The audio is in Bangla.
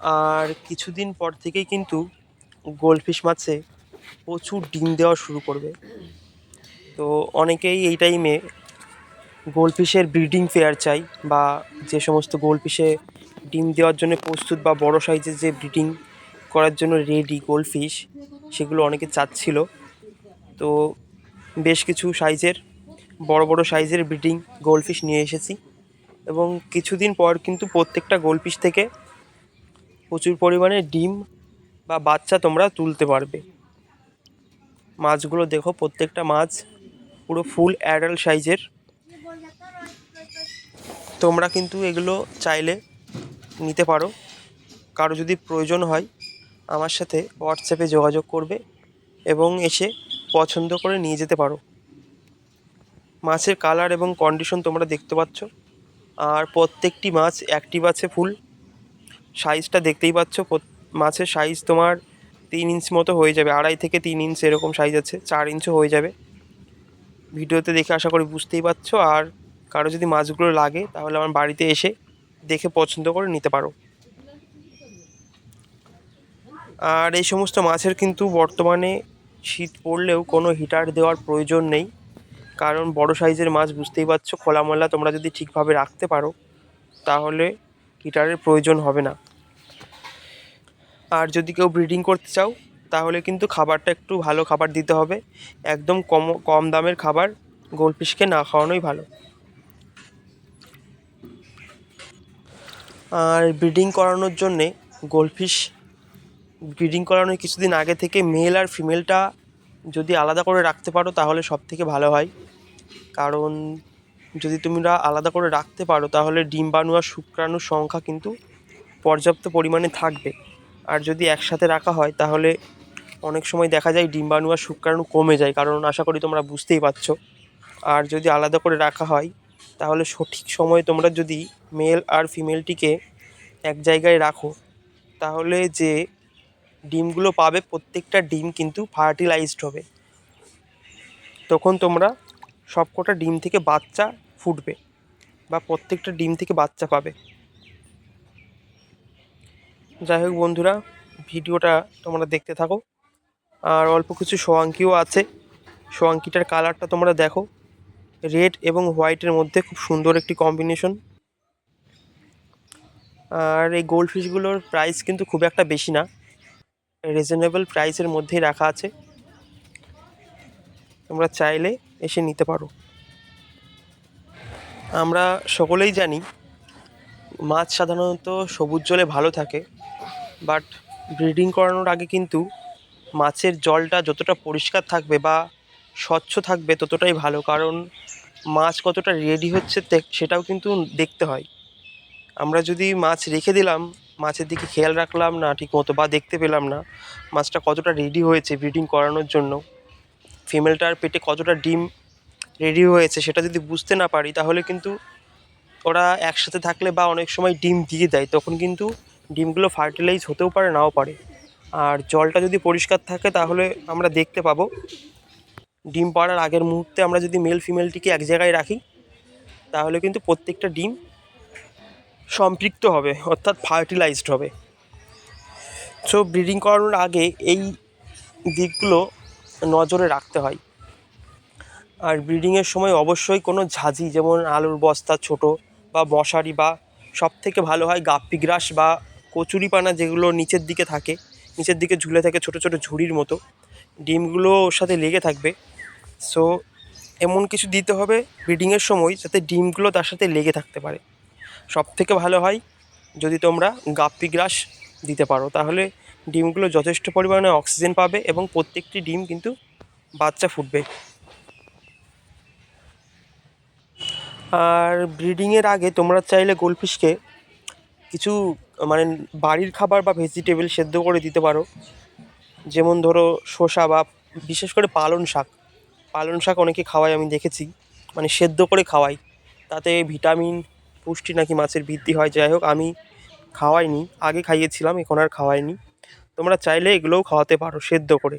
আর কিছুদিন পর থেকেই কিন্তু গোল্ডফিশ মাছে প্রচুর ডিম দেওয়া শুরু করবে। তো অনেকেই এই টাইমে গোল্ডফিশের ব্রিডিং ফেয়ার চাই বা যে সমস্ত গোল্ডফিশে ডিম দেওয়ার জন্য প্রস্তুত বা বড় সাইজের যে ব্রিডিং করার জন্য রেডি গোল্ডফিশ, সেগুলো অনেকে চাচ্ছিল। তো বেশ কিছু সাইজের, বড় বড় সাইজের ব্রিডিং গোল্ডফিশ নিয়ে এসেছি এবং কিছুদিন পর কিন্তু প্রত্যেকটা গোল্ডফিশ থেকে প্রচুর পরিমাণে ডিম বা বাচ্চা তোমরা তুলতে পারবে। মাছগুলো দেখো, প্রত্যেকটা মাছ পুরো ফুল অ্যাডাল সাইজের তোমরা কিন্তু এগুলো চাইলে নিতে পারো। কারও যদি প্রয়োজন হয়, আমার সাথে হোয়াটসঅ্যাপে যোগাযোগ করবে এবং এসে পছন্দ করে নিয়ে যেতে পারো। মাছের কালার এবং কন্ডিশন তোমরা দেখতে পাচ্ছ। আর প্রত্যেকটি মাছ অ্যাক্টিভ আছে ফুল সাইজটা দেখতেই পাচ্ছ মাছের সাইজ তোমার তিন ইঞ্চ মতো হয়ে যাবে, আড়াই থেকে তিন ইঞ্চ এরকম সাইজ আছে, চার ইঞ্চও হয়ে যাবে। ভিডিওতে দেখে আশা করি বুঝতেই পারছ, আর কারও যদি মাছগুলো লাগে তাহলে আমার বাড়িতে এসে দেখে পছন্দ করে নিতে পারো। আর এই সমস্ত মাছের কিন্তু বর্তমানে শীত পড়লেও কোনো হিটার দেওয়ার প্রয়োজন নেই, কারণ বড় সাইজের মাছ বুঝতেই পারছ খোলামোলা তোমরা যদি ঠিকভাবে রাখতে পারো, তাহলে হিটারের প্রয়োজন হবে না। আর যদি কেউ ব্রিডিং করতে চাও, তাহলে কিন্তু খাবারটা একটু ভালো খাবার দিতে হবে। একদম কম কম দামের খাবার গোলফিশকে না খাওয়ানোই ভালো। আর ব্রিডিং করানোর জন্যে গোলফিশ ব্রিডিং করানোর কিছুদিন আগে থেকে মেল আর ফিমেলটা যদি আলাদা করে রাখতে পারো, তাহলে সব থেকে ভালো হয়। কারণ যদি তোমরা আলাদা করে রাখতে পারো, তাহলে ডিম্বাণু আর শুক্রাণুর সংখ্যা কিন্তু পর্যাপ্ত পরিমাণে থাকবে। আর যদি একসাথে রাখা হয়, তাহলে অনেক সময় দেখা যায় ডিম্বাণু আর শুক্রাণু কমে যায়, কারণ আশা করি তোমরা বুঝতেই পারছ। আর যদি আলাদা করে রাখা হয়, তাহলে সঠিক সময়ে তোমরা যদি মেল আর ফিমেলটিকে এক জায়গায় রাখো, তাহলে যে ডিমগুলো পাবে, প্রত্যেকটা ডিম কিন্তু ফার্টিলাইজড হবে। তখন তোমরা সবকটা ডিম থেকে বাচ্চা ফুটবে বা প্রত্যেকটা ডিম থেকে বাচ্চা পাবে। যাই হোক বন্ধুরা, ভিডিওটা তোমরা দেখতে থাকো। আর অল্প কিছু সোয়াঙ্কিও আছে। সোয়াঙ্কিটার কালারটা তোমরা দেখো। রেড এবং হোয়াইটের মধ্যে খুব সুন্দর একটি কম্বিনেশন। আর এই গোল্ড ফিশগুলোর প্রাইস কিন্তু খুব একটা বেশি না। রিজনেবল প্রাইসের মধ্যেই রাখা আছে। তোমরা চাইলে এসে নিতে পারো। আমরা সকলেই জানি, মাছ সাধারণত সবুজ জলে ভালো থাকে। বাট ব্রিডিং করানোর আগে কিন্তু মাছের জলটা যতটা পরিষ্কার থাকবে বা স্বচ্ছ থাকবে ততটাই ভালো। কারণ মাছ কতটা রেডি হচ্ছে সেটাও কিন্তু দেখতে হয়। আমরা যদি মাছ রেখে দিলাম, মাছের দিকে খেয়াল রাখলাম না ঠিক মতো বা দেখতে পেলাম না, মাছটা কতটা রেডি হয়েছে ব্রিডিং করানোর জন্য ফিমেলটার পেটে কতটা ডিম রেডি হয়েছে সেটা যদি বুঝতে না পারি, তাহলে কিন্তু ওরা একসাথে থাকলে বা অনেক সময় ডিম দিয়ে দেয়, তখন কিন্তু ডিমগুলো ফার্টিলাইজ হতেও পারে, নাও পারে। আর জলটা যদি পরিষ্কার থাকে তাহলে আমরা দেখতে পাবো। ডিম পাড়ার আগের মুহূর্তে আমরা যদি মেল ফিমেলটিকে এক জায়গায় রাখি, তাহলে কিন্তু প্রত্যেকটা ডিম সম্পৃক্ত হবে, অর্থাৎ ফার্টিলাইজড হবে। সো ব্রিডিং করানোর আগে এই দিকগুলো নজরে রাখতে হয়। আর ব্রিডিংয়ের সময় অবশ্যই কোনো ঝাঁঝি, যেমন আলুর বস্তা ছোট বা মশারি বা সব থেকে ভালো হয় গাপ্পি গ্রাস বা কচুরিপানা যেগুলো নিচের দিকে থাকে, নিচের দিকে ঝুলে থাকে ছোট ছোট ঝুড়ির মতো, ডিমগুলো ওর সাথে লেগে থাকবে। সো এমন কিছু দিতে হবে ব্রিডিংয়ের সময় যাতে ডিমগুলো তার সাথে লেগে থাকতে পারে। সব থেকে ভালো হয় যদি তোমরা গাপ্পি গ্রাস দিতে পারো, তাহলে ডিমগুলো যথেষ্ট পরিমাণে অক্সিজেন পাবে এবং প্রত্যেকটি ডিম কিন্তু বাচ্চা ফুটবে। আর ব্রিডিংয়ের আগে তোমরা চাইলে গোলফিশকে কিছু মানে বাড়ির খাবার বা ভেজিটেবল সেদ্ধ করে দিতে পারো। যেমন ধরো শসা বা বিশেষ করে পালং শাক। পালং শাক অনেকে খাওয়াই আমি দেখেছি। মানে সেদ্ধ করে খাওয়াই। তাতে ভিটামিন পুষ্টি নাকি মাছের বৃদ্ধি হয়। যাই হোক, আমি খাওয়াইনি। আগে খাইয়েছিলাম, এখন আর খাওয়াইনি। তোমরা চাইলে এগুলোও খাওয়াতে পারো, সেদ্ধ করে।